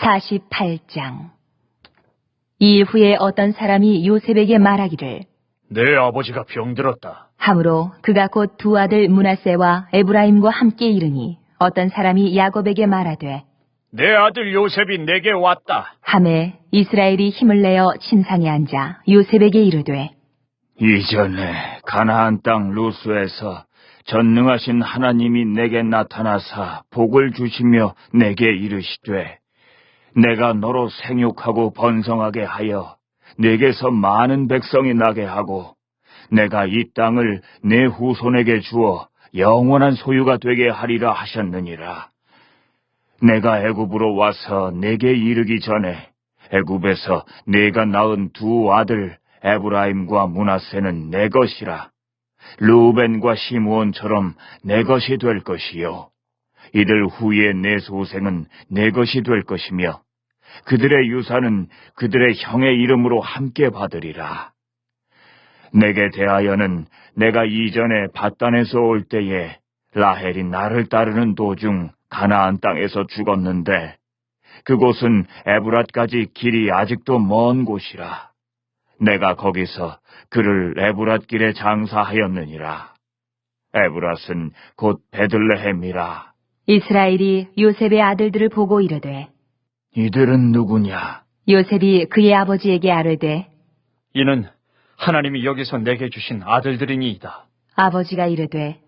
48장 이 후에 어떤 사람이 요셉에게 말하기를 내 아버지가 병들었다. 함으로 그가 곧 두 아들 문하세와 에브라임과 함께 이르니 어떤 사람이 야곱에게 말하되 내 아들 요셉이 내게 왔다. 함에 이스라엘이 힘을 내어 침상에 앉아 요셉에게 이르되 이전에 가나안 땅 루스에서 전능하신 하나님이 내게 나타나사 복을 주시며 내게 이르시되 내가 너로 생육하고 번성하게 하여 내게서 많은 백성이 나게 하고 내가 이 땅을 내 후손에게 주어 영원한 소유가 되게 하리라 하셨느니라. 내가 애굽으로 와서 내게 이르기 전에 애굽에서 내가 낳은 두 아들 에브라임과 문하세는 내 것이라. 루벤과 시므온처럼 내 것이 될 것이요. 이들 후에 내 소생은 내 것이 될 것이며 그들의 유산은 그들의 형의 이름으로 함께 받으리라. 내게 대하여는 내가 이전에 바단에서 올 때에 라헬이 나를 따르는 도중 가나안 땅에서 죽었는데 그곳은 에브랏까지 길이 아직도 먼 곳이라. 내가 거기서 그를 에브랏 길에 장사하였느니라. 에브랏은 곧 베들레헴이라. 이스라엘이 요셉의 아들들을 보고 이르되 이들은 누구냐? 요셉이 그의 아버지에게 아뢰되 이는 하나님이 여기서 내게 주신 아들들이니이다. 아버지가 이르되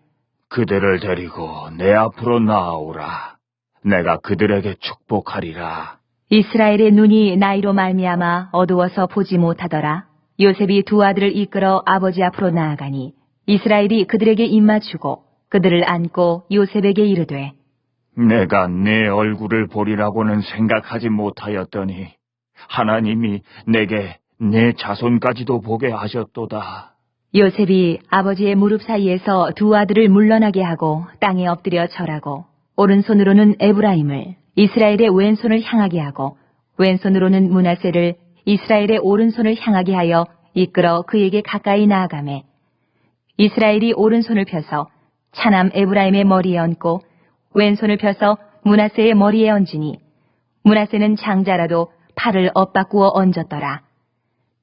그들을 데리고 내 앞으로 나아오라. 내가 그들에게 축복하리라. 이스라엘의 눈이 나이로 말미암아 어두워서 보지 못하더라. 요셉이 두 아들을 이끌어 아버지 앞으로 나아가니 이스라엘이 그들에게 입맞추고 그들을 안고 요셉에게 이르되 내가 내 얼굴을 보리라고는 생각하지 못하였더니 하나님이 내게 내 자손까지도 보게 하셨도다. 요셉이 아버지의 무릎 사이에서 두 아들을 물러나게 하고 땅에 엎드려 절하고 오른손으로는 에브라임을 이스라엘의 왼손을 향하게 하고 왼손으로는 문하세를 이스라엘의 오른손을 향하게 하여 이끌어 그에게 가까이 나아가매 이스라엘이 오른손을 펴서 차남 에브라임의 머리에 얹고 왼손을 펴서 문하세의 머리에 얹으니 문하세는 장자라도 팔을 엇바꾸어 얹었더라.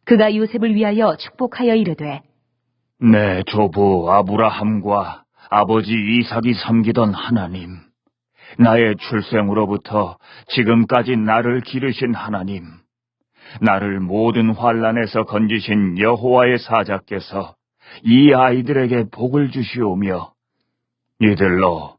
그가 요셉을 위하여 축복하여 이르되 내 조부 아브라함과 아버지 이삭이 섬기던 하나님, 나의 출생으로부터 지금까지 나를 기르신 하나님, 나를 모든 환란에서 건지신 여호와의 사자께서 이 아이들에게 복을 주시오며 이들로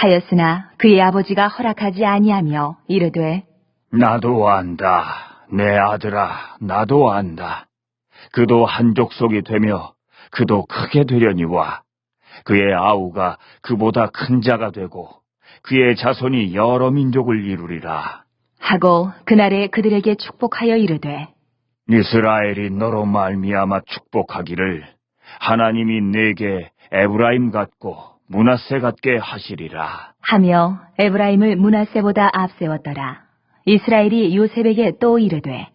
하였으나 그의 아버지가 허락하지 아니하며 이르되 나도 안다. 내 아들아, 나도 안다. 그도 한 족속이 되며 그도 크게 되려니와 그의 아우가 그보다 큰 자가 되고 그의 자손이 여러 민족을 이루리라. 하고 그날에 그들에게 축복하여 이르되 이스라엘이 너로 말미암아 축복하기를 하나님이 내게 에브라임 같고 문하세 같게 하시리라. 하며 에브라임을 문하세보다 앞세웠더라. 이스라엘이 요셉에게 또 이르되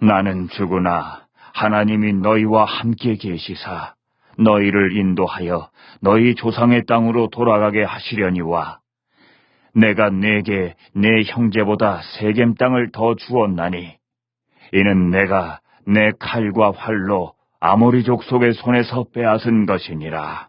나는 죽으나 하나님이 너희와 함께 계시사 너희를 인도하여 너희 조상의 땅으로 돌아가게 하시려니와 내가 내게 내 형제보다 세겜 땅을 더 주었나니 이는 내가 내 칼과 활로 아모리족 속의 손에서 빼앗은 것이니라